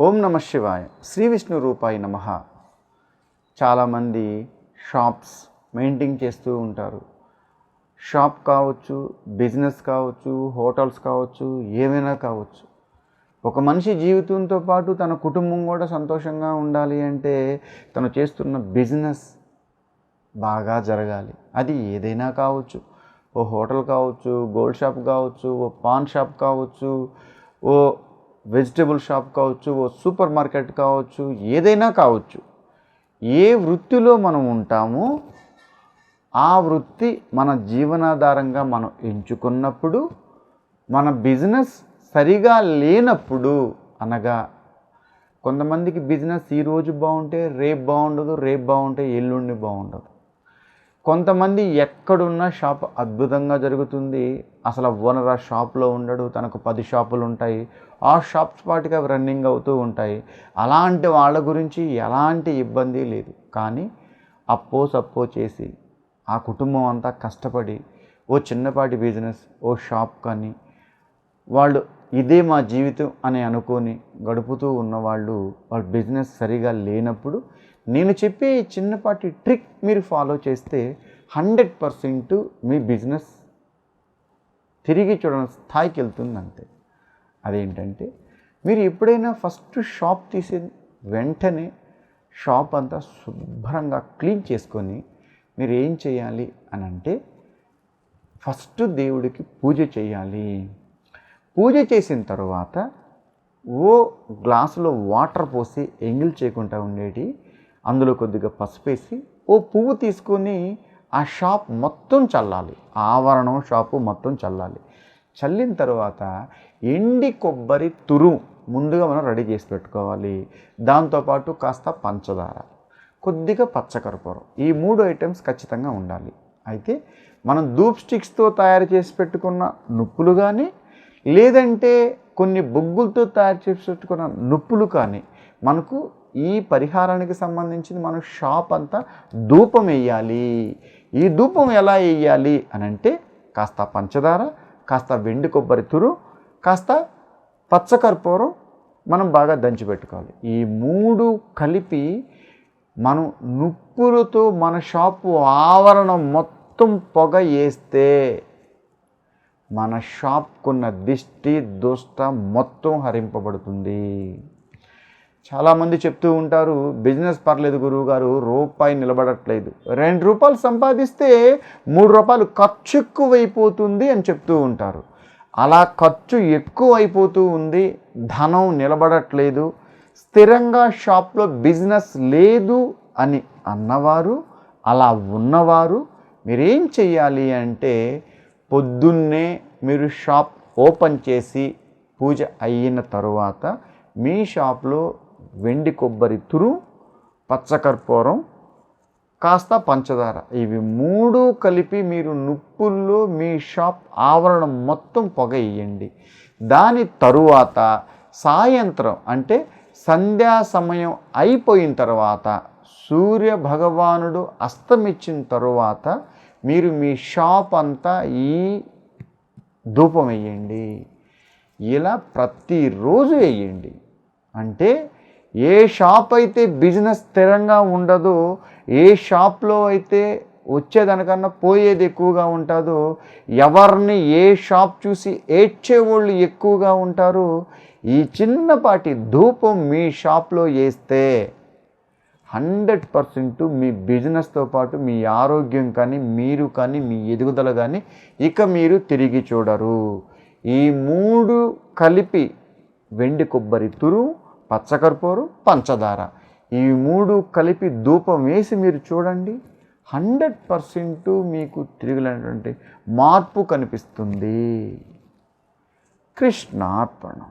ఓం నమ శివాయ. శ్రీ విష్ణు రూపాయి నమ. చాలామంది షాప్స్ మెయింటైన్ చేస్తూ ఉంటారు. షాప్ కావచ్చు బిజినెస్ కావచ్చు హోటల్స్ కావచ్చు ఏమైనా కావచ్చు. ఒక మనిషి జీవితంతో పాటు తన కుటుంబం కూడా సంతోషంగా ఉండాలి అంటే తను చేస్తున్న బిజినెస్ బాగా జరగాలి. అది ఏదైనా కావచ్చు. ఓ హోటల్ కావచ్చు గోల్డ్ షాప్ కావచ్చు ఓ పాన్ షాప్ కావచ్చు ఓ వెజిటబుల్ షాప్ కావచ్చు ఓ సూపర్ మార్కెట్ కావచ్చు ఏదైనా కావచ్చు ఏ వృత్తిలో మనం ఉంటామో ఆ వృత్తి మన జీవనాధారంగా మనం ఎంచుకున్నప్పుడు మన బిజినెస్ సరిగా లేనప్పుడు అనగా కొంతమందికి బిజినెస్ ఈరోజు బాగుంటే రేపు బాగుండదు రేపు బాగుంటే ఎల్లుండి బాగుండదు. కొంతమంది ఎక్కడున్న షాప్ అద్భుతంగా జరుగుతుంది. అసలు ఓనర్ ఆ షాప్లో ఉండడు తనకు పది షాపులు ఉంటాయి. ఆ షాప్స్ పాటుగా రన్నింగ్ అవుతూ ఉంటాయి. అలాంటి వాళ్ళ గురించి ఎలాంటి ఇబ్బంది లేదు. కానీ అప్పో సప్పో చేసి ఆ కుటుంబం అంతా కష్టపడి ఓ చిన్నపాటి బిజినెస్ ఓ షాప్ కానీ వాళ్ళు ఇదే మా జీవితం అని అనుకొని గడుపుతూ ఉన్నవాళ్ళు వాళ్ళ బిజినెస్ సరిగా లేనప్పుడు నేను చెప్పే ఈ చిన్నపాటి ట్రిక్ మీరు ఫాలో చేస్తే హండ్రెడ్ పర్సెంట్ మీ బిజినెస్ తిరిగి చూడని స్థాయికి వెళ్తుంది అంతే అదేంటంటే మీరు ఎప్పుడైనా ఫస్ట్ షాప్ తీసే వెంటనే షాప్ అంతా శుభ్రంగా క్లీన్ చేసుకొని మీరు ఏం చేయాలి అని అంటే ఫస్ట్ దేవుడికి పూజ చేయాలి. పూజ చేసిన తర్వాత ఓ గ్లాసులో వాటర్ పోసి ఎంగిల్ చేయకుండా ఉండేటి అందులో కొద్దిగా పసుపేసి ఓ పువ్వు తీసుకొని ఆ షాప్ మొత్తం చల్లాలి. ఆవరణం షాపు మొత్తం చల్లాలి. చల్లిన తర్వాత ఎండి కొబ్బరి తురు ముందుగా మనం రెడీ చేసి పెట్టుకోవాలి. దాంతోపాటు కాస్త పంచదార కొద్దిగా పచ్చకర్పూరం. ఈ మూడు ఐటమ్స్ ఖచ్చితంగా ఉండాలి. అయితే మనం ధూప్ స్టిక్స్తో తయారు చేసి పెట్టుకున్న నుప్పులు కానీ లేదంటే కొన్ని బొగ్గులతో తయారు చేసి పెట్టుకున్న నుప్పులు కానీ మనకు ఈ పరిహారానికి సంబంధించింది మనం షాప్ అంతా ధూపం వేయాలి. ఈ ధూపం ఎలా వేయాలి అని అంటే కాస్త పంచదార కాస్త వెండి కొబ్బరి తురు కాస్త పచ్చకర్పూరం మనం బాగా దంచి పెట్టుకోవాలి. ఈ మూడు కలిపి మనం నుప్పులతో మన షాపు ఆవరణం మొత్తం పొగ వేస్తే మన షాప్కున్న దిష్టి దుష్ట మొత్తం హరింపబడుతుంది. చాలామంది చెప్తూ ఉంటారు బిజినెస్ పర్లేదు గురువు గారు రూపాయి నిలబడట్లేదు. రెండు రూపాయలు సంపాదిస్తే మూడు రూపాయలు ఖర్చు ఎక్కువైపోతుంది అని చెప్తూ ఉంటారు. అలా ఖర్చు ఎక్కువ అయిపోతూ ఉంది ధనం నిలబడట్లేదు స్థిరంగా షాప్లో బిజినెస్ లేదు అని అన్నవారు అలా ఉన్నవారు మీరేం చేయాలి అంటే పొద్దున్నే మీరు షాప్ ఓపెన్ చేసి పూజ అయిన తరువాత మీ షాప్లో వెండి కొబ్బరి తురు పచ్చకర్పూరం కాస్త పంచదార. ఇవి మూడు కలిపి మీరు నుప్పుల్లో మీ షాప్ ఆవరణం మొత్తం పొగ ఇయ్యండి దాని తరువాత సాయంత్రం అంటే సంధ్యా సమయం అయిపోయిన తర్వాత సూర్య భగవానుడు అస్తమిచ్చిన తరువాత మీరు మీ షాప్ అంతా ఈ ధూపం వేయండి ఇలా ప్రతిరోజు వేయండి అంటే ఏ షాప్ అయితే బిజినెస్ స్థిరంగా ఉండదో ఏ షాప్లో అయితే వచ్చేదానికన్నా పోయేది ఎక్కువగా ఉంటుందో ఎవరిని ఏ షాప్ చూసి ఏడ్చేవాళ్ళు ఎక్కువగా ఉంటారు ఈ చిన్నపాటి ధూపం మీ షాప్లో వేస్తే హండ్రెడ్ పర్సెంట్ మీ బిజినెస్తో పాటు మీ ఆరోగ్యం కానీ మీరు కానీ మీ ఎదుగుదల కానీ ఇక మీరు తిరిగి చూడరు. ఈ మూడు కలిపి వెండి కొబ్బరి తురు పచ్చకర్పూరం పంచదార. ఈ మూడు కలిపి ధూపం వేసి మీరు చూడండి. హండ్రెడ్ పర్సెంట్ మీకు తిరిగినటువంటి మార్పు కనిపిస్తుంది. కృష్ణార్పణం.